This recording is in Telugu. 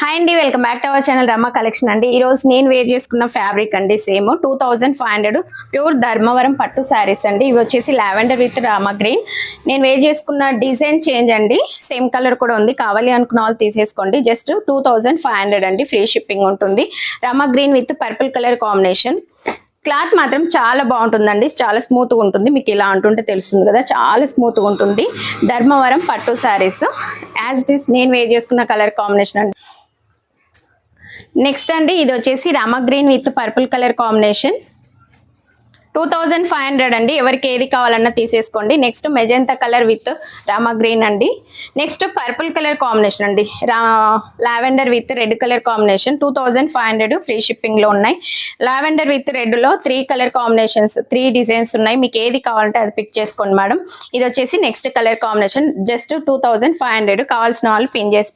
హాయ్ అండి welcome back to our channel Ramma collection అండి. ఈ రోజు నేను వేర్ చేసుకున్న ఫ్యాబ్రిక్ అండి same two thousand five hundred pure Dharmavaram పట్టు శారీస్ అండి. ఇవి వచ్చేసి లావెండర్ విత్ రామా గ్రీన్ నేను వేర్ చేసుకున్న డిజైన్ చేంజ్ అండి. సేమ్ కలర్ కూడా ఉంది. కావాలి అనుకున్న వాళ్ళు తీసేసుకోండి. జస్ట్ టూ ఫైవ్ హండ్రెడ్ అండి ఫ్రీ షిప్పింగ్ ఉంటుంది. Rama green with purple colour combination cloth మాత్రం చాలా బాగుంటుందండి. చాలా స్మూత్గా ఉంటుంది. మీకు ఇలా అంటుంటే తెలుస్తుంది కదా. చాలా స్మూత్గా ఉంటుంది. ధర్మవరం పట్టు శారీస్ యాజ్ ఇట్ ఈస్ నేను వేర్ చేసుకున్న కలర్ కాంబినేషన్ అండి. నెక్స్ట్ అండి ఇది వచ్చేసి rama green with purple colour combination. Two thousand five hundred అండి ఎవరికి ఏది కావాలన్నా తీసేసుకోండి. Next magenta colour with rama green అండి. నెక్స్ట్ పర్పుల్ కలర్ కాంబినేషన్ అండి. రా lavender with red colour combination two thousand five hundred free షిప్పింగ్లో ఉన్నాయి. Lavender with రెడ్లో three colour combinations three designs ఉన్నాయి. మీకు ఏది కావాలంటే అది పిక్ చేసుకోండి మేడం. ఇది వచ్చేసి next colour combination just two thousand five hundred కావాల్సిన వాళ్ళు పిన్ చేసి